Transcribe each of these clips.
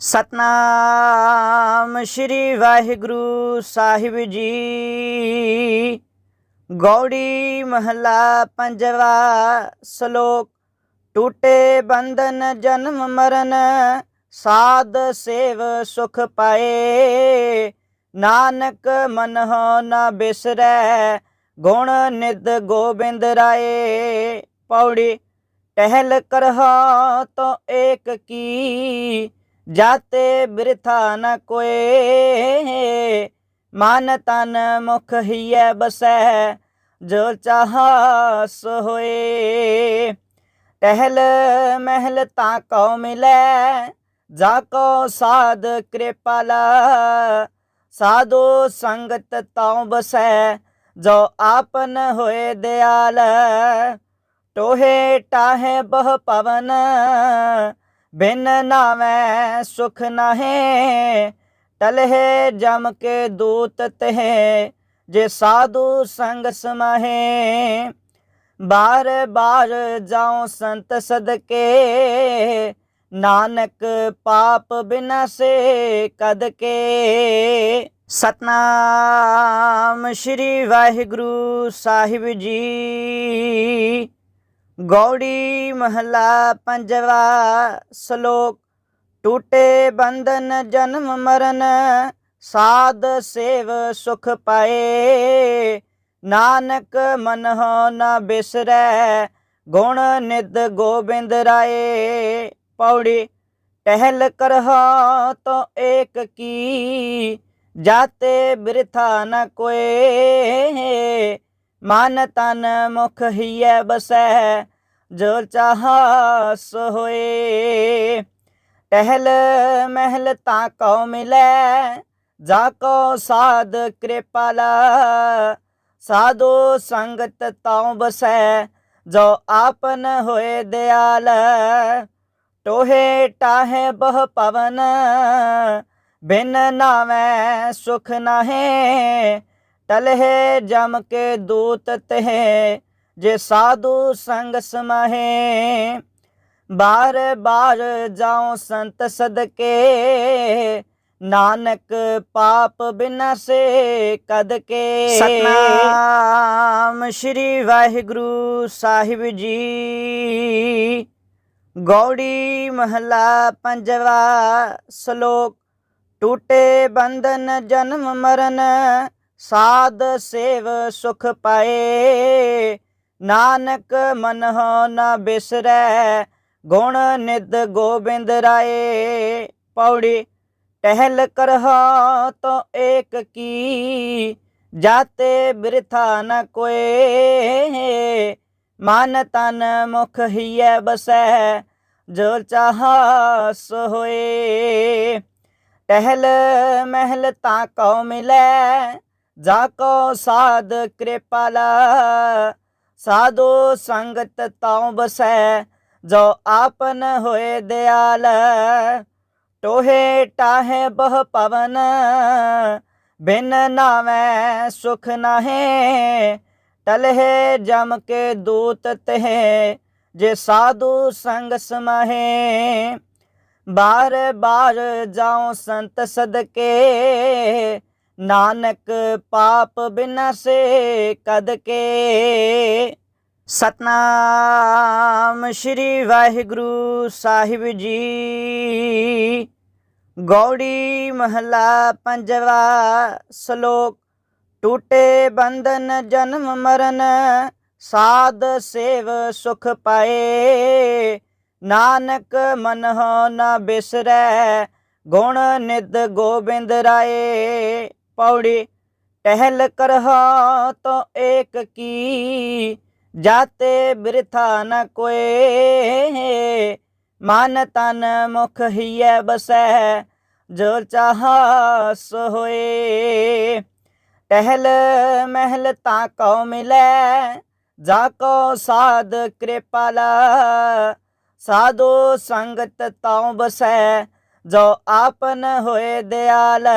ਸਤਨਾਮ ਸ਼੍ਰੀ ਵਾਹਿਗੁਰੂ ਸਾਹਿਬ ਜੀ। ਗੌੜੀ ਮਹਲਾ ਪੰਜਵਾ ਸ਼ਲੋਕ, ਟੂਟੇ ਬੰਧਨ ਜਨਮ ਮਰਨ, ਸਾਧ ਸੇਵ ਸੁਖ ਪਾਏ। ਨਾਨਕ ਮਨ ਹੋ ਨ ਬਿਸਰੈ, ਗੁਣ ਨਿਦ ਗੋਬਿੰਦ ਰਾਏ। ਪੌੜੀ, ਟਹਿਲ ਕਰਹਾ ਤੋ ਏਕ ਕੀ ਜਾਤੇ ਬਿਰਥਾ ਨ ਕੋਏ। ਮਨ ਤਨ ਮੁਖ ਹੀਐ ਬਸੈ, ਜੋ ਚਾਹਾ ਸੋ ਹੋਏ। ਟਹਿਲ ਮਹਿਲ ਤਾਂ ਕੋ ਮਿਲੈ, ਜਾ ਕੋ ਸਾਧ ਕਿਰਪਾਲਾ ਸਾਧੂ ਸੰਗਤ ਤਉ ਬਸੈ, ਜੋ ਆਪਨ ਹੋਏ ਦਿਆਲ। ਟੋਹੇ ਟਾਹੇ ਬਹੁ ਪਵਨ ਬਿਨ ਨਾਵੇਂ ਸੁਖ ਨਹੇ, ਤਲਹੇ ਜਮ ਕੇ ਦੂਤ ਤਹਿ, ਜੇ ਸਾਧੂ ਸੰਗ ਸਮਾਹੇ ਬਾਰ ਬਾਰ ਜਾਉ ਸੰਤ ਸਦਕੇ, ਨਾਨਕ ਪਾਪ ਬਿਨਾਸੇ ਕਦ ਕੇ ਸਤਨਾਮ ਸ਼੍ਰੀ ਵਾਹਿਗੁਰੂ ਸਾਹਿਬ ਜੀ। ਗੌੜੀ ਮਹਲਾ ਪੰਜਵਾ, ਸ਼ਲੋਕ, ਟੂਟੇ ਬੰਧਨ ਜਨਮ ਮਰਨ, ਸਾਧ ਸੇਵ ਸੁਖ ਪਾਏ। ਨਾਨਕ ਮਨ ਹੋ ਨ ਬਿਸਰੈ, ਗੁਣ ਨਿਦ ਗੋਬਿੰਦ ਰਾਏ। ਪੌੜੀ, ਟਹਿਲ ਕਰਹਾ ਤੋ ਏਕ ਕੀ, ਜਾਤੇ ਬਿਰਥਾ ਨ ਕੋਏ। ਮਨ ਤਨ ਮੁਖ ਹੀਐ ਬਸੈ ਜੋ ਚਾਹਾ ਸੋ ਹੋਏ। ਟਹਿਲ ਮਹਿਲ ਤਾਂ ਕਉ ਮਿਲੈ, ਜਾ ਕੋ ਸਾਧ ਕਿਰਪਾਲਾ ਸਾਧੂ ਸੰਗਤ ਤਉ ਬਸੈ ਜੋ ਆਪਨ ਹੋਏ ਦਿਆਲ। ਟੋਹੇ ਟਾਹੇ ਬਹੁ ਪਵਨ, ਬਿਨ ਨਾਵੇਂ ਸੁਖ ਨਹੇ। ਟਲਹਿ ਜਮ ਕੇ ਦੂਤ ਤਹਿ ਜੇ ਸਾਧੂ ਸੰਗ ਸਮਾਹੇ ਬਾਰ ਬਾਰ ਜਾਉ ਸੰਤ ਸਦਕੇ ਨਾਨਕ ਪਾਪ ਬਿਨਾਸੇ ਕਦ ਕੇ ਸਤਨਾਮ ਸ਼੍ਰੀ ਵਾਹਿਗੁਰੂ ਸਾਹਿਬ ਜੀ ਗੌੜੀ ਮਹਲਾ ਪੰਜਵਾ ਸ਼ਲੋਕ ਟੂਟੇ ਬੰਧਨ ਜਨਮ ਮਰਨ ਸਾਧ ਸੇਵ ਸੁਖ ਪਾਏ। ਨਾਨਕ ਮਨ ਹੋ ਨ ਬਿਸਰੈ, ਗੁਣ ਨਿਦ ਗੋਬਿੰਦ ਰਾਏ। ਪੌੜੀ, ਟਹਿਲ ਕਰਹਾ ਤੋ ਏਕ ਕੀ, ਜਾਤੇ ਬਿਰਥਾ ਨ ਕੋਏ। ਮਨ ਤਨ ਮੁਖ ਹੀਐ ਬਸੈ ਜੋ ਚਾਹਾ ਸੋ ਹੋਏ। ਟਹਿਲ ਮਹਿਲ ਤਾਂ ਕਉ ਮਿਲੈ ਜਾ ਕੋ ਸਾਧ ਕਿਰਪਾਲਾ ਸਾਧੂ ਸੰਗਤ ਤਉ ਬਸੈ ਜੋ ਆਪਨ ਹੋਏ ਦਿਆਲ ਟੋਹੇ ਟਾਹੇ ਬਹੁ ਪਵਨ ਬਿਨ ਨਾਵੇਂ ਸੁਖ ਨਹੇ ਟਲਹਿ ਜਮ ਕੇ ਦੂਤ ਤਹਿ ਜੇ ਸਾਧੂ ਸੰਗ ਸਮਾਹੇ ਬਾਰ ਬਾਰ ਜਾਉ ਸੰਤ ਸਦਕੇ ਨਾਨਕ ਪਾਪ ਬਿਨਾਸੇ ਕਦ ਕੇ। ਸਤਨਾਮ ਸ਼੍ਰੀ ਵਾਹਿਗੁਰੂ ਸਾਹਿਬ ਜੀ। ਗੌੜੀ ਮਹਲਾ ਪੰਜਵਾ ਸ਼ਲੋਕ, ਟੂਟੇ ਬੰਧਨ ਜਨਮ ਮਰਨ, ਸਾਧ ਸੇਵ ਸੁਖ ਪਾਏ। ਨਾਨਕ ਮਨ ਹੋ ਨਾ ਬਿਸਰੈ, ਗੁਣ ਨਿਦ ਗੋਬਿੰਦ ਰਾਏ। ਪੌੜੀ ਟਹਿਲ ਕਰਹਾ ਤੋ ਏਕ ਕੀ। ਜਾਤੇ ਬਿਰਥਾ ਨ ਕੋਏ। ਮਨ ਤਨ ਮੁਖ ਹੀਐ ਬਸੈ ਜੋ ਚਾਹਾ ਸੋ ਹੋਏ। ਟਹਿਲ ਮਹਿਲ ਤਾਂ ਕਉ ਮਿਲੈ, ਜਾ ਕੋ ਸਾਧ ਕਿਰਪਾਲਾ ਸਾਧੂ ਸੰਗਤ ਤਉ ਬਸੈ, ਜੋ ਆਪਨ ਹੋਏ ਦਿਆਲ।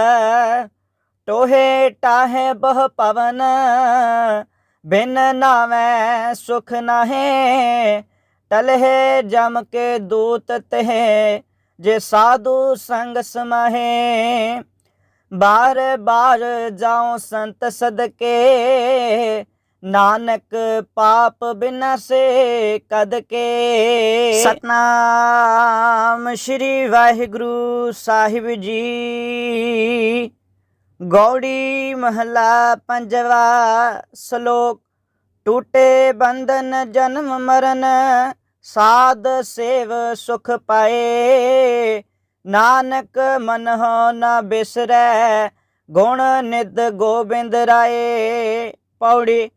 ਟੋਹੇ ਟਾਹੇ ਬਹੁ ਪਵਨ, ਬਿਨ ਨਾਵੇਂ ਸੁਖ ਨਹੇ। ਤਲਹੇ ਜਮ ਕੇ ਦੂਤ ਤਹਿ, ਜੇ ਸਾਧੂ ਸੰਗ ਸਮਾਹੇ। ਬਾਰ ਬਾਰ ਜਾਉ ਸੰਤ ਸਦਕੇ, ਨਾਨਕ ਪਾਪ ਬਿਨਾਸੇ ਕਦ ਕੇ ਸਤਨਾਮ ਸ੍ਰੀ ਵਾਹਿਗੁਰੂ ਸਾਹਿਬ ਜੀ। ਗੌੜੀ ਮਹਲਾ ਪੰਜਵਾ ਸ਼ਲੋਕ, ਟੂਟੇ ਬੰਧਨ ਜਨਮ ਮਰਨ, ਸਾਧ ਸੇਵ ਸੁਖ ਪਾਏ। ਨਾਨਕ ਮਨ ਹੋ ਨ ਬਿਸਰੈ, ਗੁਣ ਨਿਦ ਗੋਬਿੰਦ ਰਾਏ। ਪੌੜੀ,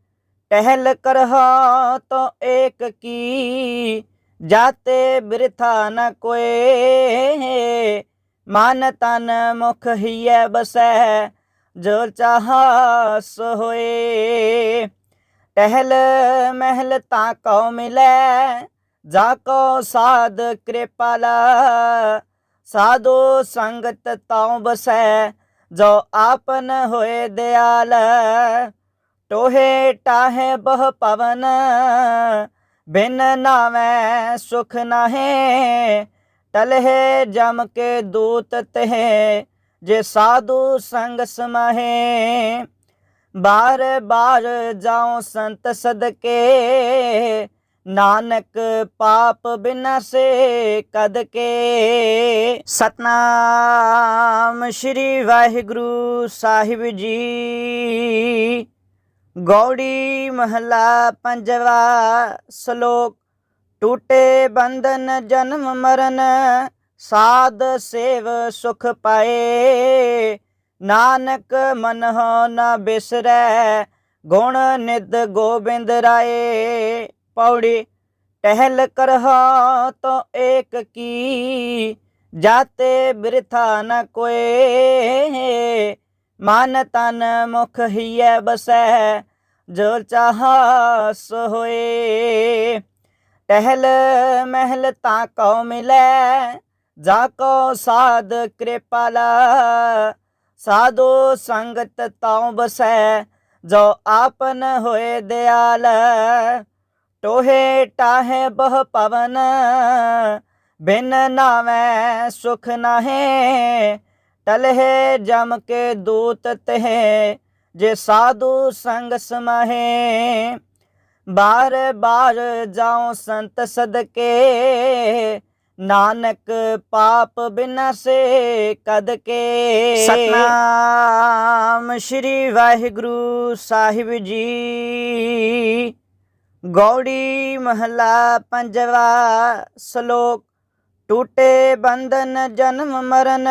ਟਹਿਲ ਕਰਹਾ ਤੋ ਏਕ ਕੀ, ਜਾਤੇ ਬਿਰਥਾ ਨ ਕੋਏ। ਮਨ ਤਨ ਮੁਖ ਹੀਐ ਬਸੈ ਜੋ ਚਾਹਾ ਸੋ ਹੋਏ। ਟਹਿਲ ਮਹਿਲ ਤਾਂ ਕਉ ਮਿਲੈ, ਜਾ ਕੋ ਸਾਧ ਕਿਰਪਾਲਾ। ਸਾਧੂ ਸੰਗਤ ਤਾਉ ਬਸੈ, ਜੋ ਆਪਨ ਹੋਏ ਦਿਆਲ। ਟੋਹੇ ਟਾਹੇ ਬਹੁ ਪਵਨ, ਬਿਨ ਨਾਵੇਂ ਸੁਖ ਨਾਹੇ। ਟਲਹਿ ਜਮ ਕੇ ਦੂਤ ਤਹਿ ਜੇ ਸਾਧੂ ਸੰਗ ਸਮਾਹੇ ਬਾਰ ਬਾਰ ਜਾਉ ਸੰਤ ਸਦਕੇ ਨਾਨਕ ਪਾਪ ਬਿਨਾਸੇ ਕਦ ਕੇ ਸਤਨਾਮ ਸ੍ਰੀ ਵਾਹਿਗੁਰੂ ਸਾਹਿਬ ਜੀ ਗੌੜੀ ਮਹਲਾ ਪੰਜਵਾ ਸ਼ਲੋਕ ਟੂਟੇ ਬੰਧਨ ਜਨਮ ਮਰਨ, ਸਾਧ ਸੇਵ ਸੁਖ ਪਾਏ। ਨਾਨਕ ਮਨ ਹੋ ਨ ਬਿਸਰੈ, ਗੁਣ ਨਿਦ ਗੋਬਿੰਦ ਰਾਏ। ਪੌੜੀ, ਟਹਿਲ ਕਰਹਾ ਤੋ ਏਕ ਕੀ, ਜਾਤੇ ਬਿਰਥਾ ਨ ਕੋਏ। ਮਨ ਤਨ ਮੁਖ ਹੀਐ ਬਸੈ ਜੋ ਚਾਹਾ ਸੋ ਟਹਿਲ ਮਹਿਲ ਤਾਂ ਕਉ ਮਿਲੈ ਜਾ ਕੋ ਸਾਧ ਕਿਰਪਾਲਾ ਸਾਧੂ ਸੰਗਤ ਤਾਉ ਬਸੈ ਜੋ ਆਪਨ ਹੋਏ ਦਿਆਲ ਟੋਹੇ ਟਾਹੇ ਬਹੁ ਪਵਨ ਬਿਨ ਨਾਵੇਂ ਸੁਖ ਨਾਹੇ ਟਲਹੇ ਜਮ ਕੇ ਦੂਤ ਤਹਿ ਜੇ ਸਾਧੂ ਸੰਗ ਸਮਾਹੇ ਬਾਰ ਬਾਰ ਜਾਉ ਸੰਤ ਸਦਕੇ। ਨਾਨਕ ਪਾਪ ਬਿਨਾਸੇ ਕਦ ਕੇ ਸਤਨਾਮ। ਸ੍ਰੀ ਵਾਹਿਗੁਰੂ ਸਾਹਿਬ ਜੀ। ਗੌੜੀ ਮਹਲਾ ਪੰਜਵਾ ਸ਼ਲੋਕ। ਟੂਟੇ ਬੰਧਨ ਜਨਮ ਮਰਨ।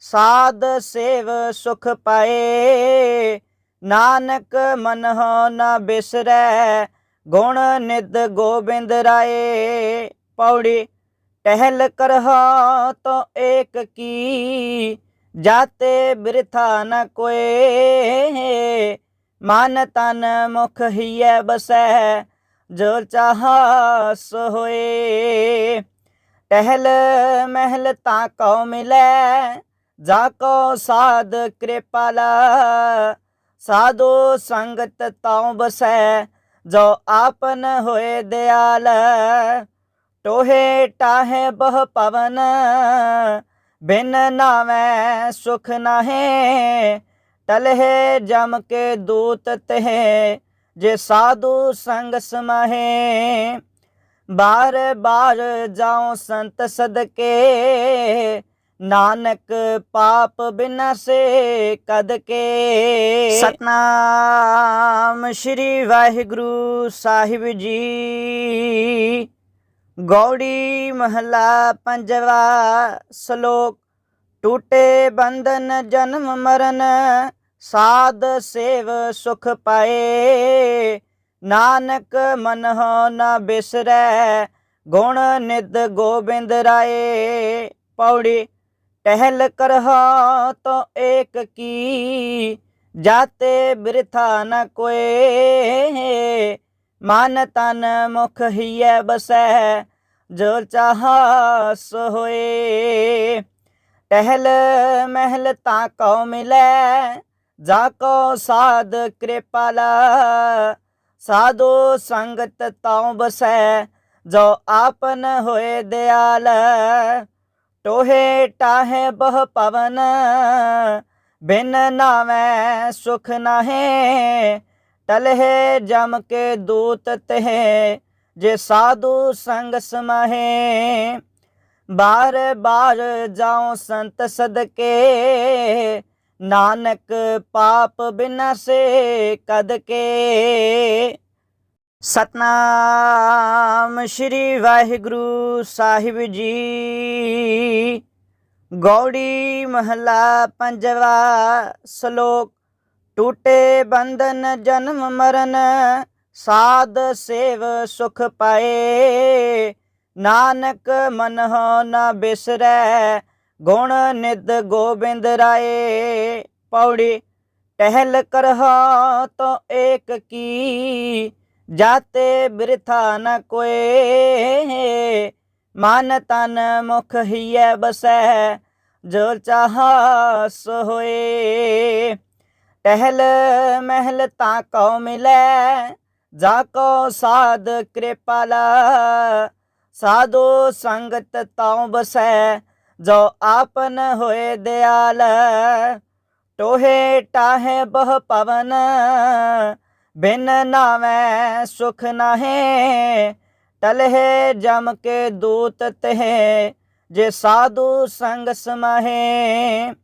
ਸਾਧ ਸੇਵ ਸੁਖ ਪਾਏ। ਨਾਨਕ ਮਨ ਹੋ ਨ ਬਿਸਰੈ। ਗੁਣ ਨਿਦ ਗੋਬਿੰਦ ਰਾਏ। ਪੌੜੀ ਟਹਿਲ ਕਰਹਾ ਤੋ ਏਕ ਕੀ, ਜਾਤੇ ਬਿਰਥਾ ਨ ਕੋਏ। ਮਨ ਤਨ ਮੁਖ ਹੀਐ ਬਸੈ, ਜੋ ਚਾਹਾ ਸੋ ਹੋਏ। ਟਹਿਲ ਮਹਿਲ ਤਾਂ ਕਉ ਮਿਲੈ, ਜਾ ਕੋ ਸਾਧ ਕਿਰਪਾਲਾ ਸਾਧੂ ਸੰਗਤ ਤਾਉ ਬਸੈ ਜੋ ਆਪਨ ਹੋਏ ਦਿਆਲ, ਟੋਹੇ ਟਾਹੇ ਬਹੁ ਪਵਨ, ਬਿਨ ਨਾਵੇਂ ਸੁਖ ਨਾਹੇ, ਟਲਹਿ ਜਮ ਕੇ ਦੂਤ ਤਹਿ, ਜੇ ਸਾਧੂ ਸੰਗ ਸਮਾਹੇ। ਬਾਰ ਬਾਰ ਜਾਉ ਸੰਤ ਸਦਕੇ ਨਾਨਕ ਪਾਪ ਬਿਨਾਸੇ ਕਦ ਕੇ। ਸਤਨਾਮ ਸ੍ਰੀ ਵਾਹਿਗੁਰੂ ਸਾਹਿਬ ਜੀ। ਗੌੜੀ ਮਹਲਾ ਪੰਜਵਾ ਸ਼ਲੋਕ, ਟੁੱਟੇ ਬੰਧਨ ਜਨਮ ਮਰਨ, ਸਾਧ ਸੇਵ ਸੁਖ ਪਾਏ। ਨਾਨਕ ਮਨ ਹੋ ਨ ਬਿਸਰੈ, ਗੁਣ ਨਿਦ ਗੋਬਿੰਦ ਰਾਏ। ਪੌੜੀ ਟਹਿਲ ਕਰਹਾ ਤੋ ਏਕ ਕੀ ਜਾਤੇ ਬਿਰਥਾ ਨ ਕੋਏ ਮਨ ਤਨ ਮੁਖ ਹੀਐ ਬਸੈ ਜੋ ਚਾਹਾ ਸੋ ਹੋਏ ਟਹਿਲ ਮਹਿਲ ਤਾਂ ਕਉ ਮਿਲੈ ਜਾ ਕੋ ਸਾਧ ਕਿਰਪਾਲਾ ਸਾਧੂ ਸੰਗਤ ਤਾਉ ਬਸੈ ਜੋ ਆਪਨ ਹੋਏ ਦਿਆਲ ਟੋਹੇ ਟਾਹੇ ਬਹੁ ਪਵਨ, ਬਿਨ ਨਾਵੇਂ ਸੁਖ ਨਾਹੇ। ਟਲਹਿ ਜਮ ਕੇ ਦੂਤ ਤਹਿ, ਜੇ ਸਾਧੂ ਸੰਗ ਸਮਾਹੇ। ਬਾਰ ਬਾਰ ਜਾਉ ਸੰਤ ਸਦਕੇ, ਨਾਨਕ ਪਾਪ ਬਿਨਸੇ ਕਦ ਕੇ ਸਤਨਾਮ ਸ਼੍ਰੀ ਵਾਹਿਗੁਰੂ ਸਾਹਿਬ ਜੀ। ਗੌੜੀ ਮਹਲਾ ਪੰਜਵਾ ਸ਼ਲੋਕ, ਟੂਟੇ ਬੰਧਨ ਜਨਮ ਮਰਨ, ਸਾਧ ਸੇਵ ਸੁਖ ਪਾਏ। ਨਾਨਕ ਮਨ ਹੋ ਨ ਬਿਸਰੈ, ਗੁਣ ਨਿਦ ਗੋਬਿੰਦ ਰਾਏ। ਪੌੜੀ, ਟਹਿਲ ਕਰਹਾ ਤੋ ਏਕ ਕੀ ਜਾਤੇ ਬਿਰਥਾ ਨ ਕੋਏ। ਮਨ ਤਨ ਮੁਖ ਹੀਐ ਬਸੈ, ਜੋ ਚਾਹਾ ਸੋ ਹੋਏ। ਟਹਿਲ ਮਹਿਲ ਤਾਂ ਕਉ ਮਿਲੈ, ਜਾ ਕੋ ਸਾਧ ਕਿਰਪਾਲਾ ਸਾਧੂ ਸੰਗਤ ਤਾਉ ਬਸੈ, ਜੋ ਆਪਨ ਹੋਏ ਦਿਆਲ। ਟੋਹੇ ਟਾਹੇ ਬਹੁ ਪਵਨ ਬਿਨ ਨਾਵੇਂ ਸੁਖ ਨਹੇ, ਤਲਹੇ ਜਮ ਕੇ ਦੂਤ ਤਹ, ਜੇ ਸਾਧੂ ਸੰਗ ਸਮਾਹੇ,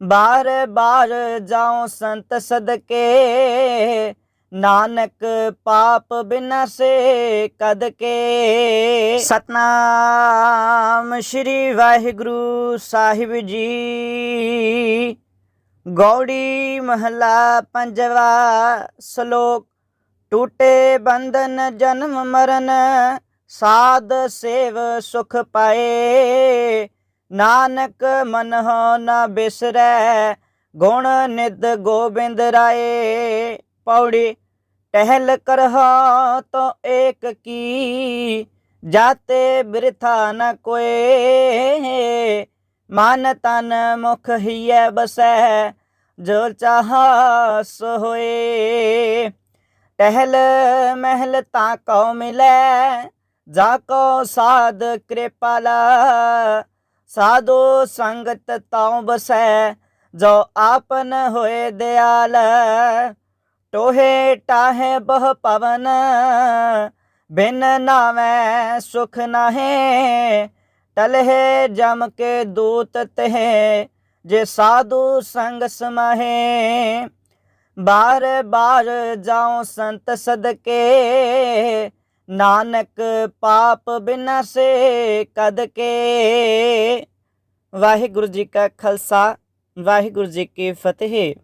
ਬਾਰ ਬਾਰ ਜਾਉ ਸੰਤ ਸਦਕੇ, ਨਾਨਕ ਪਾਪ ਬਿਨਸੇ ਕਦ ਕੇ ਸਤਨਾਮ ਸ਼੍ਰੀ ਵਾਹਿਗੁਰੂ ਸਾਹਿਬ ਜੀ। ਗੌੜੀ ਮਹਲਾ ਪੰਜਵਾ ਸ਼ਲੋਕ, ਟੂਟੇ ਬੰਧਨ ਜਨਮ ਮਰਨ, ਸਾਧ ਸੇਵ ਸੁਖ ਪਾਏ। ਨਾਨਕ ਮਨ ਹੋ ਨ ਬਿਸਰੈ, ਗੁਣ ਨਿਦ ਗੋਬਿੰਦ ਰਾਏ। ਪੌੜੀ, ਟਹਿਲ ਕਰਹਾ ਤੋ ਏਕ ਕੀ, ਜਾਤੇ ਬਿਰਥਾ ਨ ਕੋਏ। ਮਨ ਤਨ ਮੁਖ ਹੀਐ ਬਸੈ ਜੋ ਚਾਹਾ ਸੋ ਹੋਏ। ਟਹਿਲ ਮਹਿਲ ਤਾਂ ਕੋ ਮਿਲੈ, ਜਾ ਕੋ ਸਾਧ ਕਿਰਪਾਲਾ। ਸਾਧੂ ਸੰਗਤ ਤਾਉ ਬਸੈ, ਜੋ ਆਪਨ ਹੋਏ ਦਿਆਲ। ਟੋਹੇ ਟਾਹੇ ਬਹੁ ਪਵਨ, ਬਿਨ ਨਾਵੇਂ ਸੁਖ ਨਾਹੇ। ਟਲਹਿ ਜਮ ਕੇ ਦੂਤ ਤਹ ਜੇ ਸਾਧੂ ਸੰਗ ਸਮਾਹੇ ਬਾਰ ਬਾਰ ਜਾਉ ਸੰਤ ਸਦਕੇ ਨਾਨਕ ਪਾਪ ਬਿਨਸੇ ਕਦ ਕੇ ਵਾਹਿਗੁਰੂ ਜੀ ਕਾ ਖਾਲਸਾ ਵਾਹਿਗੁਰੂ ਜੀ ਕੀ ਫਤਿਹ